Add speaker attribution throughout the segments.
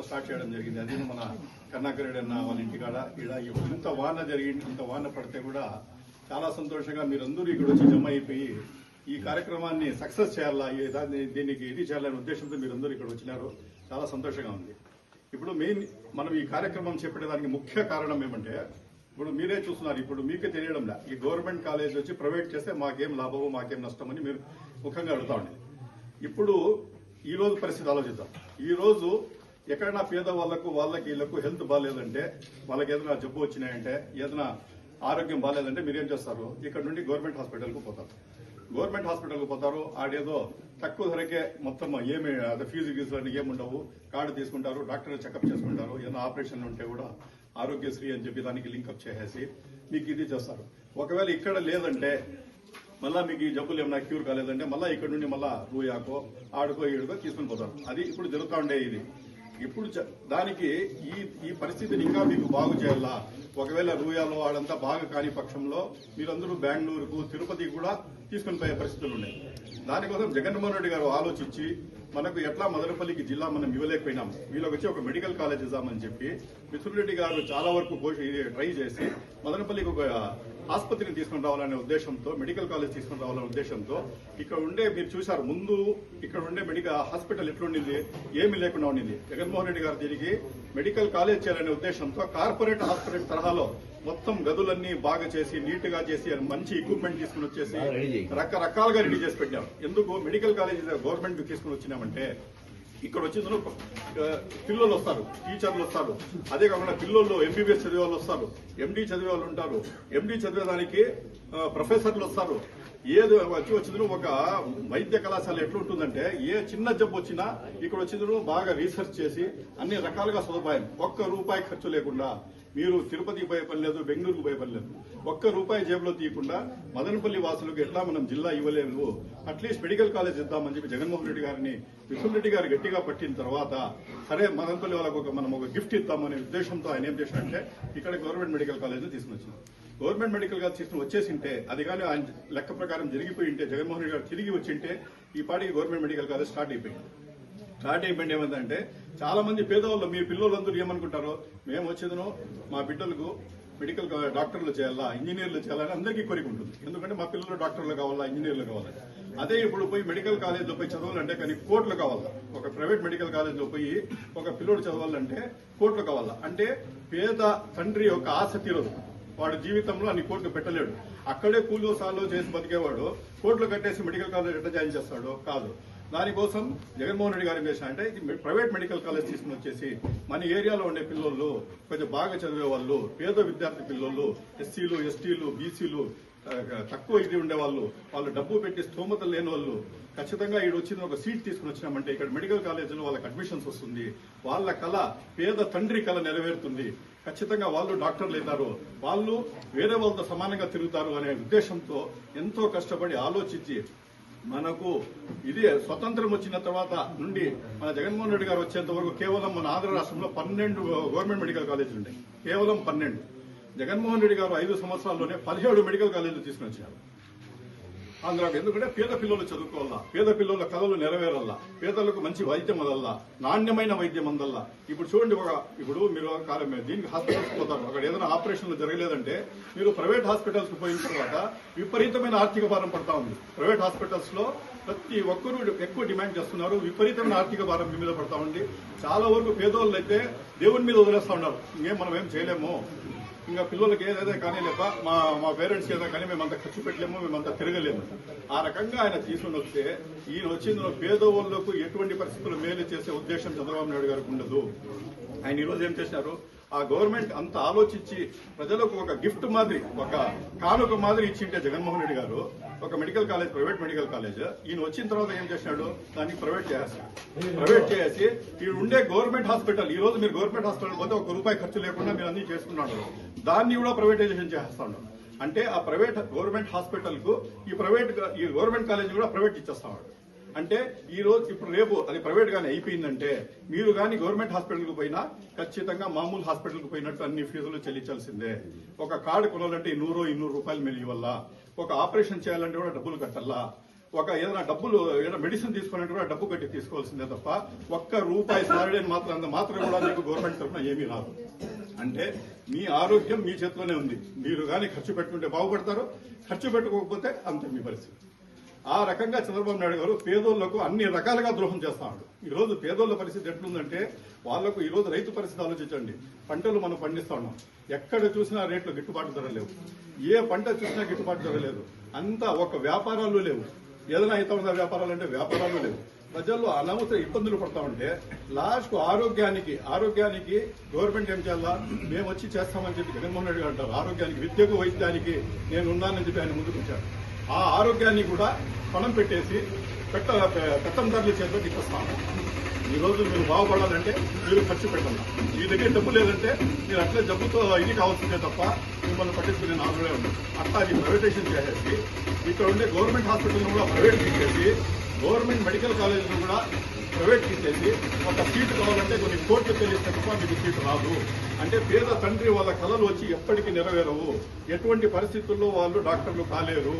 Speaker 1: వచ్చిందో స్టార్ట్ చేయడం జరిగింది. అది మన కర్ణాకర్ అన్న వాళ్ళ ఇంటికాడ ఇలా ఇంత వాన జరిగింది ఇంత వాన పడితే కూడా చాలా సంతోషంగా మీరందరూ ఇక్కడ వచ్చి జమ అయిపోయి ఈ కార్యక్రమాన్ని సక్సెస్ చేయాలా? దాన్ని దీనికి ఇది చేయాలనే ఉద్దేశంతో మీరందరూ ఇక్కడ వచ్చినారు. చాలా సంతోషంగా ఉంది. ఇప్పుడు మెయిన్ మనం ఈ కార్యక్రమం చెప్పేదానికి ముఖ్య కారణం ఏమంటే ఇప్పుడు మీరే చూస్తున్నారు. ఇప్పుడు మీకే తెలియడంలా ఈ గవర్నమెంట్ కాలేజ్ వచ్చి ప్రైవేట్ చేస్తే మాకేం లాభమో మాకేం నష్టమని మీరు ముఖంగా అడుగుతా ఉండేది ఇప్పుడు ఈ రోజు పరిస్థితి ఆలోచిద్దాం. ఈ రోజు ఎక్కడైనా పేద వాళ్ళకు వాళ్ళకి వీళ్ళకు హెల్త్ బాగాలేదంటే వాళ్ళకి ఏదైనా జబ్బు వచ్చినాయంటే ఏదైనా ఆరోగ్యం బాగాలేదంటే మీరేం చేస్తారు? ఇక్కడ నుండి గవర్నమెంట్ హాస్పిటల్కు పోతారు. గవర్నమెంట్ హాస్పిటల్కి పోతారు ఆడేదో తక్కువ ధరకే మొత్తం ఏమి అదే ఫీజు గీజు అని ఏముండవు కార్డు తీసుకుంటారు డాక్టర్ చెకప్ చేసుకుంటారు ఏదైనా ఆపరేషన్ ఉంటే కూడా ఆరోగ్యశ్రీ అని చెప్పి దానికి లింకప్ చేసేసి మీకు ఇది చేస్తారు. ఒకవేళ ఇక్కడ లేదంటే మళ్ళా మీకు ఈ జబ్బులు ఏమైనా క్యూర్ కాలేదంటే మళ్ళీ ఇక్కడ నుండి మళ్ళీ రూయాకో ఆడుకో ఈడుకో తీసుకుని పోతారు. అది ఇప్పుడు జరుగుతూ ఉండే ఇది. ఇప్పుడు చ- దానికి ఈ ఈ పరిస్థితిని ఇంకా మీకు బాగు చేయాలా? ఒకవేళ రూయాలో వాళ్ళంతా బాగా కాని పక్షంలో మీరందరూ బెంగళూరుకు తిరుపతికి కూడా తీసుకుని పోయే పరిస్థితులు ఉన్నాయి. దానికోసం జగన్మోహన్ రెడ్డి గారు ఆలోచించి మనకు ఎట్లా మదనపల్లికి జిల్లా మనం ఇవ్వలేకపోయినాం. వీళ్ళకి వచ్చి ఒక మెడికల్ కాలేజ్ ఇద్దామని చెప్పి మిథున్ రెడ్డి గారు చాలా వరకు ఇది ట్రై చేసి మదనపల్లికి ఒక ఆసుపత్రిని తీసుకుని రావాలనే ఉద్దేశంతో మెడికల్ కాలేజ్ తీసుకుని రావాలనే ఉద్దేశంతో ఇక్కడ ఉండే మీరు చూశారు ముందు ఇక్కడ ఉండే మెడికల్ హాస్పిటల్ ఎట్లుండింది ఏమీ లేకుండా ఉండింది. జగన్మోహన్ రెడ్డి గారు దీనికి మెడికల్ కాలేజ్ చేయాలనే ఉద్దేశంతో కార్పొరేట్ హాస్పిటల్ తరహాలో మొత్తం గదులన్నీ బాగా చేసి నీట్గా చేసి మంచి ఎక్విప్మెంట్ తీసుకుని వచ్చేసి రకరకాలుగా రెడీ చేసి పెట్టాం ఎందుకు? మెడికల్ కాలేజ్ గవర్నమెంట్ తీసుకుని వచ్చినామంటే ఇక్కడ వచ్చేందులో పిల్లలు వస్తారు టీచర్లు వస్తారు. అదే కాకుండా పిల్లలు ఎంబీబీఎస్ చదివే వాళ్ళు వస్తారు ఎండీ చదివే వాళ్ళు ఉంటారు. ఎండీ చదివేదానికి ప్రొఫెసర్లు వస్తారు. ఏది వచ్చి వచ్చిందో ఒక వైద్య కళాశాల ఎట్లుంటుందంటే ఏ చిన్న జబ్బు వచ్చినా ఇక్కడ వచ్చిందో బాగా రీసెర్చ్ చేసి అన్ని రకాలుగా సదుపాయం. ఒక్క రూపాయి ఖర్చు లేకుండా మీరు తిరుపతికి పోయే పని లేదు బెంగళూరుకు పోయే పని లేదు ఒక్క రూపాయి జేబులో తీయకుండా మదనపల్లి వాసులకు ఎట్లా మనం జిల్లా ఇవ్వలేము? అట్లీస్ట్ మెడికల్ కాలేజ్ ఇద్దామని చెప్పి జగన్మోహన్ రెడ్డి గారిని మిథున్ రెడ్డి గారు గట్టిగా పట్టిన తర్వాత సరే మదనపల్లి వాళ్ళకు ఒక మనం ఒక గిఫ్ట్ ఇద్దామనే ఉద్దేశంతో ఆయన ఏం చేశారంటే ఇక్కడ గవర్నమెంట్ మెడికల్ కాలేజ్ తీసుకుని గవర్నమెంట్ మెడికల్ కాలేజ్ తీసుకుని వచ్చేసింటే అది కానీ ఆయన లెక్క ప్రకారం జరిగిపోయి ఉంటే జగన్మోహన్ రెడ్డి గారు తిరిగి వచ్చింటే ఈ పాటికి గవర్నమెంట్ మెడికల్ కాలేజ్ స్టార్ట్ అయిపోయింది. స్టార్ట్ అయిపోయింది ఏమంటే చాలా మంది పేదవాళ్ళు మీ పిల్లలందరూ ఏమనుకుంటారో మేము వచ్చేదను మా బిడ్డలకు మెడికల్ డాక్టర్లు చేయాలా ఇంజనీర్లు చేయాలని అందరికీ కోరిక ఉంటుంది. ఎందుకంటే మా పిల్లలు డాక్టర్లు కావాలా ఇంజనీర్లు కావాలా? అదే ఇప్పుడు పోయి మెడికల్ కాలేజ్లో పోయి చదవాలంటే కానీ కోట్లు కావాలా? ఒక ప్రైవేట్ మెడికల్ కాలేజ్లో పోయి ఒక పిల్లోడు చదవాలంటే కోట్లు కావాలా? అంటే పేద తండ్రి యొక్క ఆశ తీరదు వాడు జీవితంలో అన్ని కోట్లు పెట్టలేడు. అక్కడే కూలో సాల్లో చేసి బతికేవాడు. కోట్లు కట్టేసి మెడికల్ కాలేజ్ ఎట్లా జాయిన్ చేస్తాడు కాదు. దానికోసం జగన్మోహన్ రెడ్డి గారు ఏం చేసిన అంటే ఇది ప్రైవేట్ మెడికల్ కాలేజ్ తీసుకుని వచ్చేసి మన ఏరియాలో ఉండే పిల్లలు కొంచెం బాగా చదివే వాళ్ళు పేద విద్యార్థి పిల్లలు ఎస్సీలు ఎస్టీలు బీసీలు తక్కువ ఇది ఉండేవాళ్ళు వాళ్ళు డబ్బు పెట్టి స్తోమత లేని వాళ్ళు ఖచ్చితంగా ఇక్కడ వచ్చిన ఒక సీట్ తీసుకుని వచ్చినామంటే ఇక్కడ మెడికల్ కాలేజీలో వాళ్ళకి అడ్మిషన్స్ వస్తుంది వాళ్ళ కళ పేద తండ్రి కళ నెరవేరుతుంది ఖచ్చితంగా వాళ్ళు డాక్టర్లు అవుతారు వాళ్ళు వేరే వాళ్ళతో సమానంగా తిరుగుతారు అనే ఉద్దేశంతో ఎంతో కష్టపడి ఆలోచించి మనకు ఇది స్వతంత్రం వచ్చిన తర్వాత నుండి మన జగన్మోహన్ రెడ్డి గారు వచ్చేంత వరకు కేవలం మన ఆంధ్ర రాష్ట్రంలో పన్నెండు గవర్నమెంట్ మెడికల్ కాలేజీలు ఉన్నాయి కేవలం పన్నెండు. జగన్మోహన్ రెడ్డి గారు ఐదు సంవత్సరాల్లోనే పదిహేడు మెడికల్ కాలేజీలు తీసుకుని వచ్చారు ఆంధ్రాకు ఎందుకంటే పేద పిల్లలు చదువుకోవాలా? పేద పిల్లల కథలు నెరవేరల్లా పేదలకు మంచి వైద్యం అదల్లా నాణ్యమైన వైద్యం అందల్లా ఇప్పుడు చూడండి ఒక ఇప్పుడు మీరు దీనికి హాస్పిటల్స్ పోతారు అక్కడ ఏదైనా ఆపరేషన్లు జరగలేదంటే మీరు ప్రైవేట్ హాస్పిటల్స్ పోయిన తర్వాత విపరీతమైన ఆర్థిక భారం పడతా ఉంది. ప్రైవేట్ హాస్పిటల్స్లో ప్రతి ఒక్కరూ ఎక్కువ డిమాండ్ చేస్తున్నారు. విపరీతమైన ఆర్థిక భారం మీ మీద పడతా ఉంది. చాలా వరకు పేదోళ్ళు అయితే దేవుని మీద వదిలేస్తా ఉన్నారు. ఇంకేం మనం ఏం చేయలేము? ఇంకా పిల్లలకి ఏదైతే కానీ లేక మా మా పేరెంట్స్ ఏదో కానీ మేమంతా ఖర్చు పెట్టలేము మేమంతా తిరగలేము. ఆ రకంగా ఆయన తీసుకుని వస్తే ఈయన వచ్చిన పేదవాళ్ళకు ఎటువంటి పరిస్థితులు మేలు చేసే ఉద్దేశం చంద్రబాబు నాయుడు గారికి ఉండదు. ఆయన ఈరోజు ఏం చేసినారు ఆ గవర్నమెంట్ అంత ఆలోచించి ప్రజలకు ఒక గిఫ్ట్ మాదిరి ఒక కానుక మాదిరి ఇచ్చింటే జగన్మోహన్ రెడ్డి గారు ఒక medical college private medical college ఈయన వచ్చిన తర్వాత ఏం చేసినాడు దానికి ప్రైవేట్ చేసేస్తాడు ప్రైవేట్ చేసి ఈయన ఉండే గవర్నమెంట్ హాస్పిటల్ ఈ రోజు మీరు గవర్నమెంట్ హాస్పిటల్ పోతే ఒక రూపాయి ఖర్చు లేకుండా మీరు అన్ని చేసుకున్నాడు. దాన్ని కూడా ప్రైవేటైజేషన్ చేస్తాడు. అంటే ఆ ప్రైవేట్ గవర్నమెంట్ హాస్పిటల్కు ఈ ప్రైవేట్ ఈ గవర్నమెంట్ కాలేజ్ కూడా ప్రైవేట్ ఇచ్చేస్తాడు. అంటే ఈ రోజు ఇప్పుడు రేపు అది ప్రైవేట్ గానే అయిపోయిందంటే మీరు కానీ గవర్నమెంట్ హాస్పిటల్కి పోయినా ఖచ్చితంగా మామూలు హాస్పిటల్కి పోయినట్టు అన్ని ఫీజులు చెల్లించాల్సిందే. ఒక కార్డు కొనాలంటే నూరు ఇన్నూరు రూపాయలు మీరు ఇవ్వాలా ఒక ఆపరేషన్ చేయాలంటే కూడా డబ్బులు కట్టాలా ఒక ఏదైనా డబ్బులు ఏదైనా మెడిసిన్ తీసుకున్నట్టు కూడా డబ్బు కట్టి తీసుకోవాల్సిందే తప్ప ఒక్క రూపాయి సాలరీ మాత్రం అంత మాత్రం కూడా మీకు గవర్నమెంట్ తరఫున ఏమీ రాదు. అంటే మీ ఆరోగ్యం మీ చేతిలోనే ఉంది. మీరు కానీ ఖర్చు పెట్టుకుంటే బాగుపడతారు ఖర్చు పెట్టుకోకపోతే అంత మీ పరిస్థితి. ఆ రకంగా చంద్రబాబు నాయుడు గారు పేదోళ్ళకు అన్ని రకాలుగా ద్రోహం చేస్తాడు ఈ రోజు పేదోళ్ళ పరిస్థితి ఎట్లుందంటే వాళ్ళకు ఈ రోజు రైతు పరిస్థితి ఆలోచించండి. పంటలు మనం పండిస్తా ఉన్నాం. ఎక్కడ చూసినా రేట్లు గిట్టుబాటు ధర లేవు. ఏ పంట చూసినా గిట్టుబాటు ధర లేదు. అంతా ఒక వ్యాపారాలు లేవు. ఏదైనా అయితే వ్యాపారాలు అంటే వ్యాపారాలు లేవు. ప్రజల్లో అనవసర ఇబ్బందులు పడతా ఉంటే లాస్ట్ ఆరోగ్యానికి ఆరోగ్యానికి గవర్నమెంట్ ఏం చేయాలా? మేము వచ్చి చేస్తామని చెప్పి జగన్మోహన్ రెడ్డి గారు అంటారు. ఆరోగ్యానికి విద్యకు వైద్యానికి నేను ఉన్నానని చెప్పి ఆయన ముందుకు వచ్చాడు ఆ ఆరోగ్యాన్ని కూడా పణం పెట్టేసి పెట్ట పెత్తందారుల చేతిలోకి ఇచ్చేస్తాము ఈ రోజు మీరు బాగుపడాలంటే మీరు ఖర్చు పెట్టాలి మీ దగ్గర డబ్బు లేదంటే మీరు అట్లే జబ్బుతో ఇది కావాల్సిందే తప్ప మిమ్మల్ని పట్టించుకునే నాలుగులే ఉంది అట్లా అది ప్రైవేటైజేషన్ చేసేసి ఇక్కడ ఉండే గవర్నమెంట్ హాస్పిటల్ కూడా ప్రైవేట్ ఇచ్చేసి గవర్నమెంట్ మెడికల్ కాలేజీలు కూడా ప్రైవేట్ ఇచ్చేసి ఒక సీటు కావాలంటే కొన్ని కోట్లు చెల్లిస్తే తప్ప మీకు సీటు రాదు. అంటే పేద తండ్రి వాళ్ళ కళలు వచ్చి ఎప్పటికీ నెరవేరవు. ఎటువంటి పరిస్థితుల్లో వాళ్ళు డాక్టర్లు కాలేరు.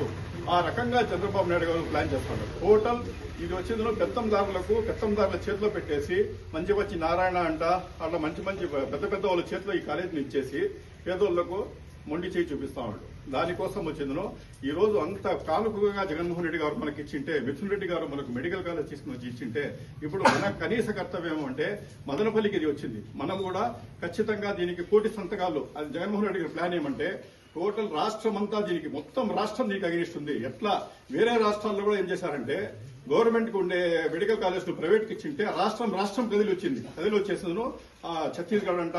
Speaker 1: ఆ రకంగా చంద్రబాబు నాయుడు గారు ప్లాన్ చేస్తున్నారు. టోటల్ ఇది వచ్చేందులో పెత్తందారులకు పెత్తందారుల చేతిలో పెట్టేసి మంచి మంచి నారాయణ అంట అట్లా మంచి మంచి పెద్ద పెద్ద వాళ్ళ చేతిలో ఈ కాలేజీని ఇచ్చేసి పేదోళ్ళకు మొండి చేయి చూపిస్తా ఉన్నాడు. దానికోసం వచ్చిందను ఈ రోజు అంత కానుకగా జగన్మోహన్ రెడ్డి గారు మనకి ఇచ్చింటే మిథున్ రెడ్డి గారు మనకు మెడికల్ కాలేజ్ తీసుకుని ఇచ్చింటే ఇప్పుడు మన కనీస కర్తవ్యం అంటే మదనపల్లికి ఇది వచ్చింది. మనం కూడా ఖచ్చితంగా దీనికి కోటి సంతకాలు అది జగన్మోహన్ రెడ్డి గారి ప్లాన్ ఏమంటే టోటల్ రాష్ట్రం అంతా దీనికి మొత్తం రాష్ట్రం దీనికి అగిరిస్తుంది ఎట్లా? వేరే రాష్ట్రాల్లో కూడా ఏం చేశారంటే గవర్నమెంట్కు ఉండే మెడికల్ కాలేజ్ను ప్రైవేట్కి ఇచ్చింటే రాష్ట్రం రాష్ట్రం కదిలి వచ్చింది కదిలి వచ్చేసిందను ఆ ఛత్తీస్గఢ్ అంట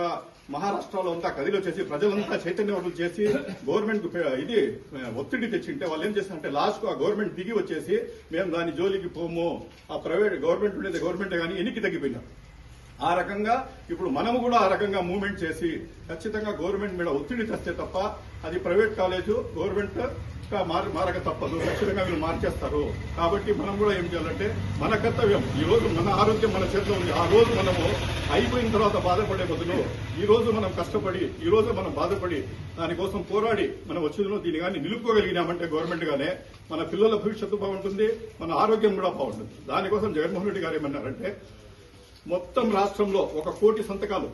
Speaker 1: మహారాష్ట్రలో అంతా కదిలి వచ్చేసి ప్రజలంతా చైతన్యవంతులు చేసి గవర్నమెంట్కు ఇది ఒత్తిడి తెచ్చింటే వాళ్ళు ఏం చేస్తారంటే లాస్ట్కు ఆ గవర్నమెంట్ దిగి వచ్చేసి మేము దాని జోలికి పోము. ఆ ప్రైవేట్ గవర్నమెంట్ ఉండేది గవర్నమెంట్ కానీ ఎనికి తగ్గిపోయినాం ఆ రకంగా ఇప్పుడు మనము కూడా ఆ రకంగా మూవ్మెంట్ చేసి ఖచ్చితంగా గవర్నమెంట్ మీద ఒత్తిడి తెస్తే తప్ప అది ప్రైవేట్ కాలేజు గవర్నమెంట్ మార మారక తప్పదు. ఖచ్చితంగా వీళ్ళు మార్చేస్తారు. కాబట్టి మనం కూడా ఏం చేయాలంటే మన కర్తవ్యం ఈ రోజు మన ఆరోగ్యం మన చేతిలో ఉంది. ఆ రోజు మనము అయిపోయిన తర్వాత బాధపడే బదులు ఈ రోజు మనం కష్టపడి ఈ రోజు మనం బాధపడి దానికోసం పోరాడి మనం వచ్చిందో దీన్ని కానీ నిలుపుకోగలిగినామంటే గవర్నమెంట్ గానే మన పిల్లల భవిష్యత్తు బాగుంటుంది మన ఆరోగ్యం కూడా బాగుంటుంది. దానికోసం జగన్మోహన్ రెడ్డి గారు ఏమన్నారంటే మొత్తం రాష్ట్రంలో ఒక కోటి సంతకాలు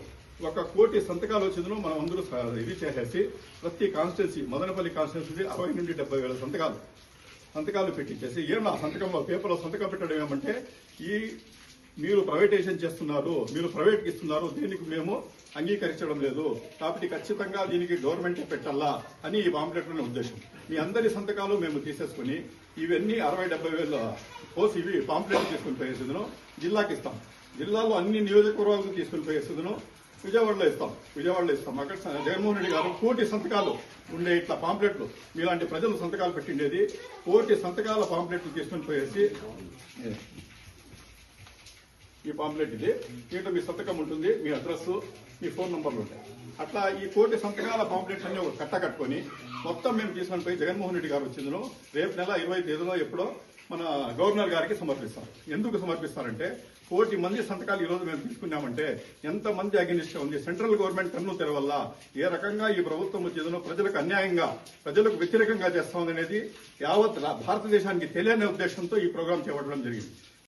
Speaker 1: ఒక కోటి సంతకాలు వచ్చిందో మనం అందరూ ఇది చేసేసి ప్రతి కాన్స్టిట్యున్సీ మదనపల్లి కాన్స్టిట్యున్సీ అరవై నుండి డెబ్బై వేల సంతకాలు. సంతకాలు పెట్టించేసి ఏం ఆ సంతకంలో పేపర్లో సంతకం పెట్టడం ఏమంటే ఈ మీరు ప్రైవేటైజేషన్ చేస్తున్నారు మీరు ప్రైవేట్ ఇస్తున్నారు దీనికి మేము అంగీకరించడం లేదు. కాబట్టి ఖచ్చితంగా దీనికి గవర్నమెంట్ పెట్టాలా అని ఈ పాంప్లెట్లోనే ఉద్దేశం. మీ అందరి సంతకాలు మేము తీసేసుకుని ఇవన్నీ అరవై డెబ్బై వేల పోసి ఇవి పాంప్లెట్ తీసుకుని పోయేసిందును జిల్లాకి ఇస్తాం జిల్లాలో అన్ని నియోజకవర్గాలకు తీసుకుని స్థితిలో విజయవాడలో ఇస్తాం. విజయవాడలో ఇస్తాం. అక్కడ జగన్మోహన్ రెడ్డి గారు కోటి సంతకాలు ఉండే ఇట్లా పాంప్లెట్లు. మీలాంటి ప్రజలు సంతకాలు పెట్టిండేది కోటి సంతకాల పాంప్లెట్లు తీసుకుని పోయేసి ఈ పాంప్లెట్ ఇది. దీంట్లో మీ సంతకం ఉంటుంది మీ అడ్రస్ మీ ఫోన్ నంబర్లు ఉంటాయి. అట్లా ఈ కోటి సంతకాల పాంప్లెట్స్ అన్ని ఒక కట్ట కట్టుకొని మొత్తం మేము తీసుకొని పోయి జగన్మోహన్ రెడ్డి గారు వచ్చిందో రేపు నెల ఇరవై తేదీలో ఎప్పుడో మన గవర్నర్ గారికి సమర్పిస్తారు ఎందుకు సమర్పిస్తారంటే కోటి మంది సంతకాలు ఈ రోజు మేము తీసుకున్నామంటే ఎంత మంది ఉంది? సెంట్రల్ గవర్నమెంట్ కన్ను తెరవల్ల ఏ రకంగా ఈ ప్రభుత్వం వచ్చేదనో ప్రజలకు అన్యాయంగా ప్రజలకు వ్యతిరేకంగా చేస్తామనేది యావత్ భారతదేశానికి తెలియని ఉద్దేశంతో ఈ ప్రోగ్రాం చేపట్టడం జరిగింది.